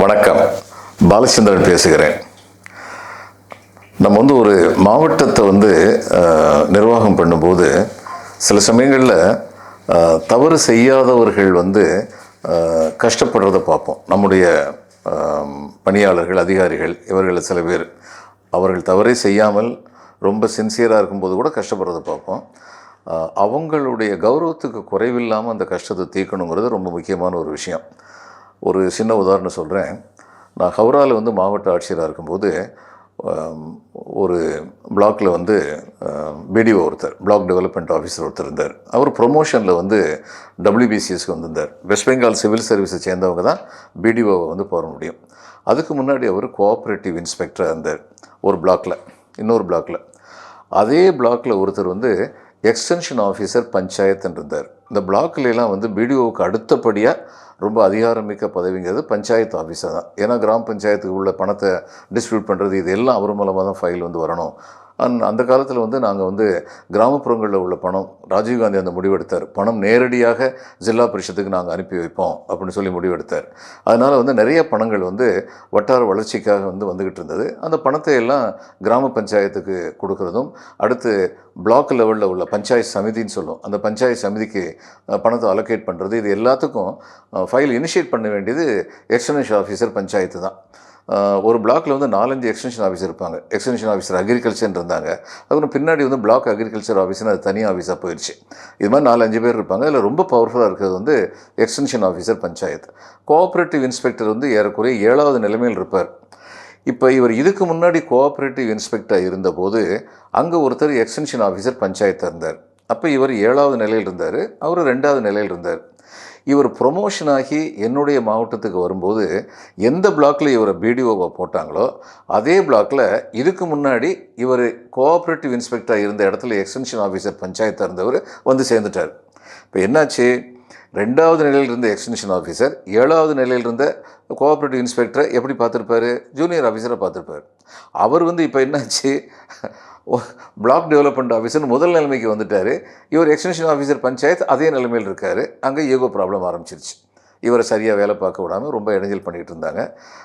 வணக்கம். பாலச்சந்திரன் பேசுகிறேன். நம்ம வந்து ஒரு மாவட்டத்தை வந்து நிர்வாகம் பண்ணும்போது சில சமயங்களில் தவறு செய்யாதவர்கள் வந்து கஷ்டப்படுறத பார்ப்போம். நம்முடைய பணியாளர்கள் அதிகாரிகள் இவர்கள் சில பேர் அவர்கள் தவறே செய்யாமல் ரொம்ப சின்சியராக இருக்கும்போது கூட கஷ்டப்படுறத பார்ப்போம். அவங்களுடைய கௌரவத்துக்கு குறைவில்லாமல் அந்த கஷ்டத்தை தீர்க்கணுங்கிறது ரொம்ப முக்கியமான ஒரு விஷயம். ஒரு சின்ன உதாரணம் சொல்கிறேன் நான் ஹவுராவில் வந்து மாவட்ட ஆட்சியராக இருக்கும்போது ஒரு பிளாக்கில் வந்து பிடிஓ ஒருத்தர் பிளாக் டெவலப்மெண்ட் ஆஃபீஸர் ஒருத்தர் இருந்தார். அவர் ப்ரொமோஷனில் வந்து டபிள்யூபிசிஎஸ்க்கு வந்திருந்தார். வெஸ்ட் பெங்கால் சிவில் சர்வீஸை சேர்ந்தவங்க தான் பிடிஓவை வந்து போக முடியும். அதுக்கு முன்னாடி அவர் கோஆப்ரேட்டிவ் இன்ஸ்பெக்டராக இருந்தார் ஒரு பிளாக்கில் இன்னொரு பிளாக்கில் அதே பிளாக்கில் ஒருத்தர் வந்து எக்ஸ்டென்ஷன் ஆஃபீஸர் பஞ்சாயத்துன்னு இருந்தார். இந்த பிளாக்லாம் வந்து பிடிஓவுக்கு அடுத்தபடியாக ரொம்ப அதிகாரமிக்க பதவிங்கிறது பஞ்சாயத்து ஆஃபீஸர் தான். ஏன்னா கிராம பஞ்சாயத்துக்கு உள்ள பணத்தை டிஸ்ட்ரிபியூட் பண்ணுறது இது எல்லாம் அவர் மூலமாக தான் ஃபைல் வந்து வரணும். அந் அந்த காலத்தில் வந்து நாங்கள் வந்து கிராமப்புறங்களில் உள்ள பணம் ராஜீவ்காந்தி அந்த முடிவெடுத்தார். பணம் நேரடியாக ஜில்லா பரிஷத்துக்கு நாங்கள் அனுப்பி வைப்போம் அப்படின்னு சொல்லி முடிவெடுத்தார். அதனால் வந்து நிறைய பணங்கள் வந்து வட்டார வளர்ச்சிக்காக வந்து வந்துக்கிட்டு இருந்தது. அந்த பணத்தை எல்லாம் கிராம பஞ்சாயத்துக்கு கொடுக்குறதும் அடுத்து பிளாக் லெவலில் உள்ள பஞ்சாயத்து சமிதின்னு சொல்லும் அந்த பஞ்சாயத்து சமிதிக்கு பணத்தை அலோகேட் பண்ணுறது இது எல்லாத்துக்கும் ஃபைல் இனிஷியேட் பண்ண வேண்டியது எக்ஸ்டென்ஷன் ஆஃபீஸர் பஞ்சாயத்து தான். ஒரு பிளாக்கில் வந்து நாலஞ்சு எக்ஸ்டென்ஷன் ஆஃபீஸர் இருப்பாங்க. எக்ஸ்டென்ஷன் ஆஃபீஸர் அக்ரிகல்ச்சர் இருந்தாங்க. அப்புறம் பின்னாடி வந்து பிளாக் அக்ரிகல்ச்சர் ஆஃபீஸ்னு அது தனி ஆஃபீஸாக போயிடுச்சு இது மாதிரி நாலஞ்சு பேர் இருப்பாங்க. அதில் ரொம்ப பவர்ஃபுல்லாக இருக்கிறது வந்து extension officer panchayat. Cooperative inspector வந்து ஏறக்குறைய ஏழாவது நிலைமையில் இருப்பார். இப்போ இவர் இதுக்கு முன்னாடி கோஆப்ரேட்டிவ் இன்ஸ்பெக்டர் இருந்தபோது அங்கே ஒருத்தர் எக்ஸ்டென்ஷன் ஆஃபீஸர் பஞ்சாயத்து இருந்தார். அப்போ இவர் ஏழாவது நிலையில் இருந்தார். அவர் ரெண்டாவது நிலையில் இருந்தார். இவர் ப்ரொமோஷன் ஆகி என்னுடைய மாவட்டத்துக்கு வரும்போது எந்த பிளாக்ல இவரை பிடிஓவை போட்டாங்களோ அதே பிளாக்ல இதுக்கு முன்னாடி இவர் கோஆப்ரேட்டிவ் இன்ஸ்பெக்டராக இருந்த இடத்துல எக்ஸ்டென்ஷன் ஆஃபீஸர் பஞ்சாயத்தாக இருந்தவர் வந்து சேர்ந்துட்டார். இப்போ என்னாச்சு? ரெண்டாவது நிலையில் இருந்த எக்ஸ்டென்ஷன் ஆஃபீஸர் ஏழாவது நிலையில் இருந்த கோஆப்ரேட்டிவ் இன்ஸ்பெக்டரை எப்படி பார்த்துருப்பாரு? ஜூனியர் ஆஃபீஸரை பார்த்துருப்பார். அவர் வந்து இப்போ என்னாச்சு? பிளாக் டெவலப்மெண்ட் ஆஃபீஸர் முதல் நிலைமைக்கு வந்துட்டார். இவர் எக்ஸ்டென்ஷன் ஆஃபீஸர் பஞ்சாயத்து அதே நிலைமையில் இருக்கார். அங்கே ஈகோ ப்ராப்ளம் ஆரம்பிச்சிருச்சு. இவரை சரியாக வேலை பார்க்க விடாமல் ரொம்ப இடைஞ்சல் பண்ணிகிட்டு இருந்தாங்க.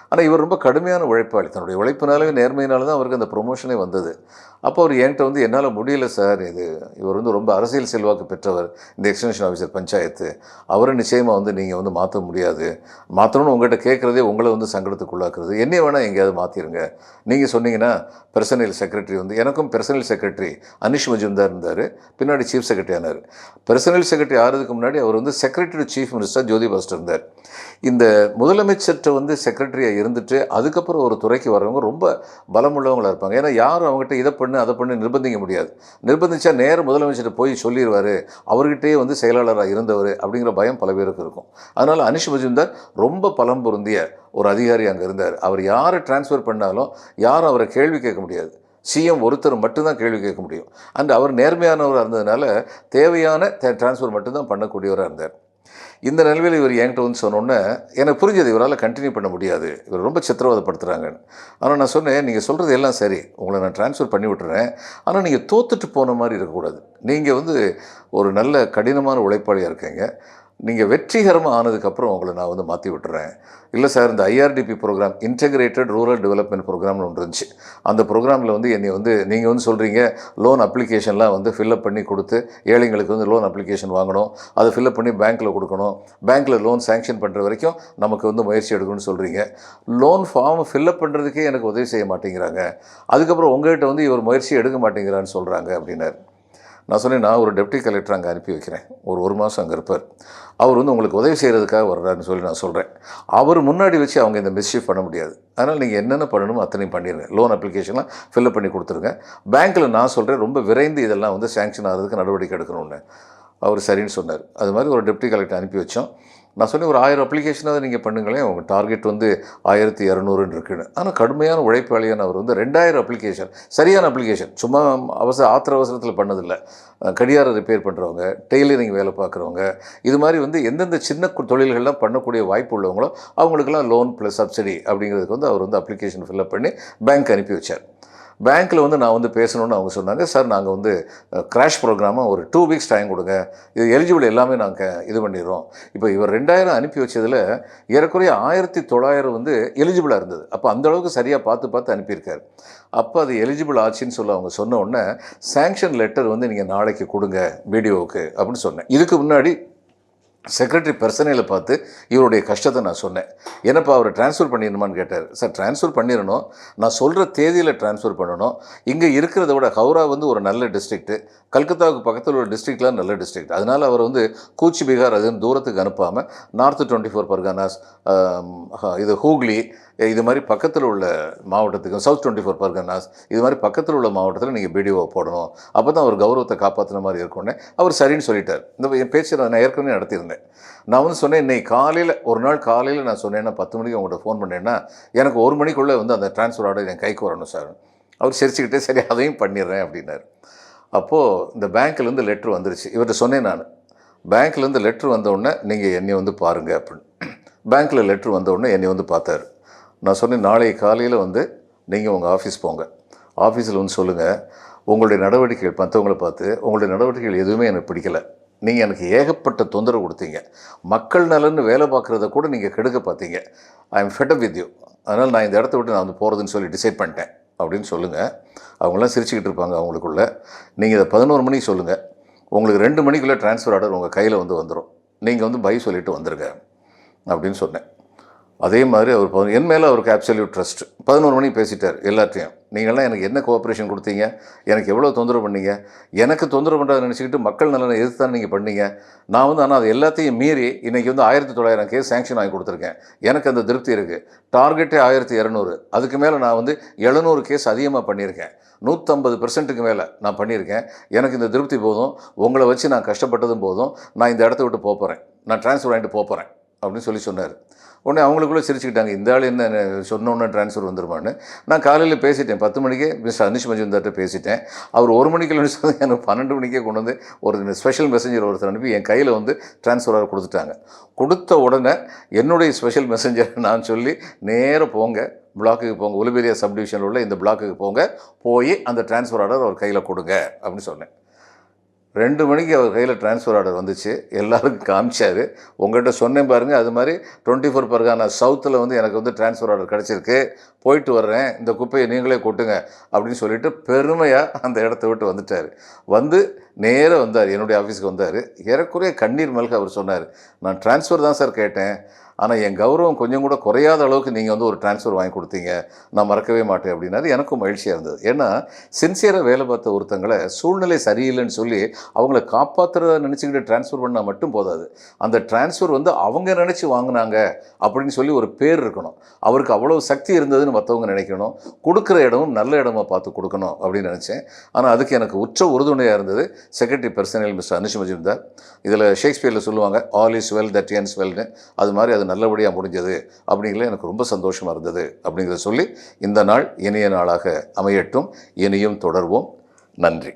ஆனால் இவர் ரொம்ப கடுமையான உழைப்பாளி. தன்னுடைய உழைப்பினாலே நேர்மையினால தான் அவருக்கு அந்த ப்ரொமோஷனே வந்தது. அப்போ அவர் என்கிட்ட வந்து என்னால் முடியல சார். இது இவர் வந்து ரொம்ப அரசியல் செல்வாக்கு பெற்றவர். இந்த எக்ஸ்டென்ஷன் ஆஃபீஸர் பஞ்சாயத்து. அவரை நிச்சயமாக வந்து நீங்கள் வந்து மாற்ற முடியாது. மாற்றணும்னு உங்கள்கிட்ட கேட்குறதே உங்களை வந்து சங்கடத்துக்குள்ளாக்குறது. என்னைய வேணால் எங்கேயாவது மாற்றிருங்க நீங்கள் சொன்னீங்கன்னா பர்சனல் செக்ரட்டரி வந்து எனக்கும் பர்சனல் செக்ரட்டரி அனிஷ் மஜும்தார் இருந்தார். பின்னாடி சீஃப் செக்ரட்டரி ஆனார். பர்சனல் செக்ரட்டரி ஆகிறதுக்கு முன்னாடி அவர் வந்து secretary chief minister Jyoti Basu இருந்தார் இந்த முதலமைச்சர்கிட்ட வந்து செக்ரட்டரியாக இருந்துட்டு அதுக்கப்புறம் ஒரு துறைக்கு வர்றவங்க ரொம்ப பலமுள்ளவங்களாக இருப்பாங்க. ஏன்னா யாரும் அவங்ககிட்ட இதை பண்ணு அதை பண்ணு நிர்பந்திக்க முடியாது. நிர்பந்திச்சா நேரம் முதலமைச்சர்கிட்ட போய் சொல்லிடுவார் அவர்கிட்டயே வந்து செயலாளராக இருந்தவர் அப்படிங்கிற பயம் பல பேருக்கு இருக்கும். அதனால் அனிஷ் மஜும்தார் ரொம்ப பலம் பொருந்திய ஒரு அதிகாரி அங்கே இருந்தார். அவர் யாரை டிரான்ஸ்ஃபர் பண்ணாலும் யாரும் அவரை கேள்வி கேட்க முடியாது. சிஎம் ஒருத்தர் மட்டும்தான் கேள்வி கேட்க முடியும். அண்ட் அவர் நேர்மையானவராக இருந்ததுனால தேவையான டிரான்ஸ்ஃபர் மட்டும்தான் பண்ணக்கூடியவராக இருந்தார். இந்த நிலவில் இவர் என்கிட்ட வந்து சொன்னோன்னே எனக்கு புரிஞ்சது இவரால் கண்டினியூ பண்ண முடியாது. இவர் ரொம்ப சித்திரவதைப்படுத்துகிறாங்கன்னு ஆனால் நான் சொன்னேன் நீங்கள் சொல்கிறது எல்லாம் சரி. உங்களை நான் ட்ரான்ஸ்ஃபர் பண்ணி விட்டுறேன். ஆனால் நீங்கள் தோத்துட்டு போன மாதிரி இருக்கக்கூடாது. நீங்கள் வந்து ஒரு நல்ல கடினமான உழைப்பாளியாக இருக்கீங்க. நீங்கள் வெற்றிகரமாக ஆனதுக்கப்புறம் உங்களை நான் வந்து மாற்றி விட்டுறேன். இல்லை சார் இந்த IRDP program integrated rural development ப்ரோக்ராம்னு ஒன்று இருந்துச்சு. அந்த ப்ரோக்ராமில் வந்து என்னை வந்து நீங்கள் வந்து சொல்கிறீங்க லோன் அப்ளிகேஷன்லாம் வந்து ஃபில்அப் பண்ணி கொடுத்து ஏழைங்களுக்கு வந்து லோன் அப்ளிகேஷன் வாங்கணும். அதை ஃபில்அப் பண்ணி பேங்க்கில் கொடுக்கணும். பேங்க்கில் லோன் சேங்ஷன் பண்ணுற வரைக்கும் நமக்கு வந்து முயற்சி எடுக்கணும்னு சொல்கிறீங்க லோன் ஃபார்ம் ஃபில்அப் பண்ணுறதுக்கே எனக்கு உதவி செய்ய மாட்டேங்கிறாங்க. அதுக்கப்புறம் உங்கள்கிட்ட வந்து இவர் முயற்சி எடுக்க மாட்டேங்கிறான்னு சொல்கிறாங்க அப்படின்னாரு. நான் சொன்னேன் நான் ஒரு டெப்டி கலெக்டர் அங்கே அனுப்பி வைக்கிறேன். ஒரு ஒரு மாதம் அங்கே இருப்பார். அவர் வந்து உங்களுக்கு உதவி செய்கிறதுக்காக வர்றாருன்னு சொல்லி நான் சொல்கிறேன் அவர் முன்னாடி வச்சு அவங்க இந்த மிஸ்ஷீஃப் பண்ண முடியாது. அதனால் நீங்கள் என்னென்ன பண்ணணுமோ அத்தனையும் பண்ணிடுங்க லோன் அப்ளிகேஷன்லாம் ஃபில்அப் பண்ணி கொடுத்துருங்க. பேங்க்கில் நான் சொல்கிறேன் ரொம்ப விரைந்து இதெல்லாம் வந்து சேங்ஷன் ஆகிறதுக்கு நடவடிக்கை எடுக்கணும்னு. அவர் சரின்னு சொன்னார். அது மாதிரி ஒரு டெப்டி கலெக்டர் அனுப்பி வச்சோம். நான் சொன்னேன் ஒரு ஆயிரம் அப்ளிகேஷனாவது நீங்கள் பண்ணுங்களேன் உங்கள் டார்கெட் வந்து ஆயிரத்தி இரநூறுன்னு இருக்குன்னு ஆனால் கடுமையான உழைப்பாளியான அவர் வந்து ரெண்டாயிரம் அப்ளிகேஷன் சரியான அப்ளிகேஷன் சும்மா அவசர ஆத்திர அவசரத்தில் பண்ணதில்லை. அஹ் கடிகார ரிப்பேர் பண்ணுறவங்க டெய்லரிங் வேலை பார்க்குறவங்க இது மாதிரி வந்து எந்தெந்த சின்ன தொழில்கள்லாம் பண்ணக்கூடிய வாய்ப்பு உள்ளவங்களோ அவங்களுக்கெல்லாம் லோன் ப்ளஸ் சப்சிடி அப்படிங்கிறதுக்கு வந்து அவர் வந்து அப்ளிகேஷன் ஃபில்அப் பண்ணி பேங்க் அனுப்பி வச்சார். பேங்க்கில் வந்து நான் வந்து பேசணும்னு அவங்க சொன்னாங்க. சார் நாங்கள் வந்து கிராஷ் ப்ரோக்ராமை ஒரு டூ வீக்ஸ் டைம் கொடுங்க. இது எலிஜிபிள் எல்லாமே நாங்கள் இது பண்ணிடுறோம். இப்போ இவர் ரெண்டாயிரம் அனுப்பி வச்சதில் ஏறக்குறைய ஆயிரத்தி தொள்ளாயிரம் வந்து எலிஜிபிளாக இருந்தது. அப்போ அந்த அளவுக்கு சரியாக பார்த்து பார்த்து அனுப்பியிருக்காரு. அப்போ அது எலிஜிபிள் ஆச்சுன்னு சொல்ல அவங்க சொன்ன உடனே சேங்ஷன் லெட்டர் வந்து நீங்கள் நாளைக்கு கொடுங்க பிடிஓவுக்கு அப்படின்னு சொன்னேன். இதுக்கு முன்னாடி செக்ரட்டரி பர்சனையில் பார்த்து இவருடைய கஷ்டத்தை நான் சொன்னேன். என்னப்பா அவரை ட்ரான்ஸ்ஃபர் பண்ணிடணுமான்னு கேட்டார். சார் ட்ரான்ஸ்ஃபர் பண்ணிடணும். நான் சொல்கிற தேதியில் ட்ரான்ஸ்ஃபர் பண்ணணும். இங்கே இருக்கிறத விட ஹவுரா வந்து ஒரு நல்ல டிஸ்ட்ரிக்ட்டு கல்கத்தாவுக்கு பக்கத்தில் உள்ள டிஸ்ட்ரிக்ட்லாம் நல்ல டிஸ்ட்ரிக்ட் அதனால் அவர் வந்து கூச்சி பீகார் அதுன்னு தூரத்துக்கு அனுப்பாமல் நார்த்து டுவெண்ட்டி ஃபோர் பர்கானாஸ் இது ஹூக்லி இது மாதிரி பக்கத்தில் உள்ள மாவட்டத்துக்கு சவுத் டுவெண்ட்டி ஃபோர் பர்கனாஸ் இது மாதிரி பக்கத்தில் உள்ள மாவட்டத்தில் நீங்கள் பிடிஓ போடணும். அப்போ தான் அவர் கௌரவத்தை காப்பாற்றின மாதிரி இருக்கும்னே அவர் சரின்னு சொல்லிட்டார். இந்த என் பேச்சு நான் ஏற்கனவே நடத்தியிருந்தேன். நான் வந்து சொன்னேன் இன்னைக்கு காலையில் ஒரு நாள் காலையில் நான் சொன்னேன்னா பத்து மணிக்கு உங்கள்கிட்ட ஃபோன் பண்ணேன்னா எனக்கு ஒரு மணிக்குள்ளே வந்து அந்த ட்ரான்ஸ்ஃபர் ஆர்டர் என் கைக்கு வரணும் சார். அவர் சிரிச்சுக்கிட்டே சரி அதையும் பண்ணிடுறேன் அப்படின்னாரு. அப்போது இந்த பேங்க்லேருந்து லெட்ரு வந்துருச்சு. இவர்கிட்ட சொன்னேன் நான். பேங்க்லேருந்து லெட்ரு வந்தவுடனே நீங்கள் என்னை வந்து பாருங்கள் அப்படின்னு. பேங்க்கில் லெட்ரு வந்தவுடனே என்னை வந்து பார்த்தாரு. நான் சொன்னேன் நாளைய காலையில் வந்து நீங்கள் உங்கள் ஆஃபீஸ் போங்க. ஆஃபீஸில் வந்து சொல்லுங்கள் உங்களுடைய நடவடிக்கைகள் மற்றவங்களை பார்த்து உங்களுடைய நடவடிக்கைகள் எதுவுமே எனக்கு பிடிக்கல. நீங்கள் எனக்கு ஏகப்பட்ட தொந்தரவு கொடுத்தீங்க. மக்கள் நலன்னு வேலை பார்க்குறத கூட நீங்கள் கெடுக்க பார்த்தீங்க I am fed with you அதனால் நான் இந்த இடத்த விட்டு நான் வந்து போகிறதுன்னு சொல்லி டிசைட் பண்ணிட்டேன். அப்படின்னு சொல்லுங்கள் அவங்களாம் சிரிச்சுக்கிட்டு இருப்பாங்க அவங்களுக்குள்ள. நீங்கள் இதை பதினோரு மணிக்கு சொல்லுங்கள் உங்களுக்கு ரெண்டு மணிக்குள்ளே ட்ரான்ஸ்ஃபர் ஆர்டர் உங்கள் கையில் வந்து வந்துடும் நீங்கள் வந்து பை சொல்லிவிட்டு வந்துருங்க. அப்படின்னு சொன்னேன். அதே மாதிரி அவர் பதினொரு- என் மேலே அவருக்கு ஆப்சல்யூட் ட்ரஸ்ட் பதினோரு மணிக்கு பேசிட்டார் எல்லாத்தையும் நீங்கள்லாம் எனக்கு என்ன கோஆப்ரேஷன் கொடுத்தீங்க? எனக்கு எவ்வளோ தொந்தரவு பண்ணீங்க? எனக்கு தொந்தரவு பண்ணுறதை நினச்சிக்கிட்டு மக்கள் நலனை எதிர்த்து தான் நீங்கள் பண்ணீங்க. நான் வந்து ஆனால் அது எல்லாத்தையும் மீறி இன்றைக்கி வந்து ஆயிரத்தி தொள்ளாயிரம் கேஸ் சேங்ஷன் ஆகி கொடுத்துருக்கேன். எனக்கு அந்த திருப்தி இருக்குது டார்கெட்டே ஆயிரத்தி இரநூறு. அதுக்கு மேலே நான் வந்து எழுநூறு கேஸ் அதிகமாக பண்ணியிருக்கேன். நூற்றம்பது பெர்சன்ட்டுக்கு மேலே நான் பண்ணியிருக்கேன். எனக்கு இந்த திருப்தி போதும். உங்களை வச்சு நான் கஷ்டப்பட்டதும் போதும். நான் இந்த இடத்த விட்டு போகிறேன் நான் ட்ரான்ஸ்ஃபர் ஆகிட்டு போகிறேன் அப்படின்னு சொல்லி சொன்னார். உடனே அவங்களுக்குள்ளே சிரிச்சுக்கிட்டாங்க. இந்த ஆள் என்ன சொன்னோன்னே ட்ரான்ஸ்ஃபர் வந்துருமான்னு. நான் காலையில் பேசிட்டேன். பத்து மணிக்கே மிஸ்டர் அனிஷ் மஜும்தார்ட்ட பேசிட்டேன். அவர் ஒரு மணிக்கு எனக்கு பன்னெண்டு மணிக்கே கொண்டு வந்து ஒரு ஸ்பெஷல் மெசஞ்சர் ஒருத்தர் அனுப்பி என் கையில் வந்து ட்ரான்ஸ்ஃபராக கொடுத்துட்டாங்க. கொடுத்த உடனே என்னுடைய ஸ்பெஷல் மெசஞ்சர் நான் சொல்லி நேராக போங்க. பிளாக்குக்கு போங்க. உலுபேரியா சப்டிவிஷனில் உள்ள இந்த பிளாக்குக்கு போங்க. போய் அந்த ட்ரான்ஸ்ஃபர் ஆர்டர் அவர் கையில் கொடுங்க. அப்படின்னு சொன்னேன். ரெண்டு மணிக்கு அவர் கையில் டிரான்ஸ்ஃபர் ஆர்டர் வந்துச்சு. எல்லாருக்கும் காமிச்சார். உங்கள்கிட்ட சொன்னேன் பாருங்கள் அது மாதிரி டுவெண்ட்டி ஃபோர் பர்கானா சவுத்தில் வந்து எனக்கு வந்து டிரான்ஸ்ஃபர் ஆர்டர் கிடச்சிருக்கு. போயிட்டு வர்றேன். இந்த குப்பையை நீங்களே கொட்டுங்க. அப்படின்னு சொல்லிட்டு பெருமையாக அந்த இடத்த விட்டு வந்துட்டார். வந்து நேராக வந்தார் என்னுடைய ஆஃபீஸுக்கு வந்தார். ஏறக்குறைய கண்ணீர் மல்க அவர் சொன்னார் நான் ட்ரான்ஸ்ஃபர் தான் சார் கேட்டேன். ஆனால் என் கௌரவம் கொஞ்சம் கூட குறையாத அளவுக்கு நீங்கள் வந்து ஒரு ட்ரான்ஸ்ஃபர் வாங்கி கொடுத்தீங்க. நான் மறக்கவே மாட்டேன். அப்படின்னாரு. எனக்கும் மகிழ்ச்சியாக இருந்தது. ஏன்னா சின்சியராக வேலை பார்த்த ஒருத்தங்களை சூழ்நிலை சரியில்லைன்னு சொல்லி அவங்கள காப்பாற்றுறத நினச்சிக்கிட்டு டிரான்ஸ்ஃபர் பண்ணால் மட்டும் போதாது. அந்த ட்ரான்ஸ்ஃபர் வந்து அவங்க நினச்சி வாங்கினாங்க அப்படின்னு சொல்லி ஒரு பேர் இருக்கணும். அவருக்கு அவ்வளோ சக்தி இருந்ததுன்னு மற்றவங்க நினைக்கணும். கொடுக்குற இடமும் நல்ல இடமா பார்த்து கொடுக்கணும் அப்படின்னு நினச்சேன். ஆனால் அதுக்கு எனக்கு உற்ற உறுதுணையாக இருந்தது secretary personal mister Anush Majumdar இதில் ஷேக்ஸ்பியரில் சொல்லுவாங்க all is well that ends வெல்னு அது மாதிரி அது நல்லபடியாக முடிஞ்சது அப்படிங்கிறது எனக்கு ரொம்ப சந்தோஷமாக இருந்தது அப்படிங்கிறத சொல்லி இந்த நாள் இனிய நாளாக அமையட்டும். இனியும் தொடர்வோம். நன்றி.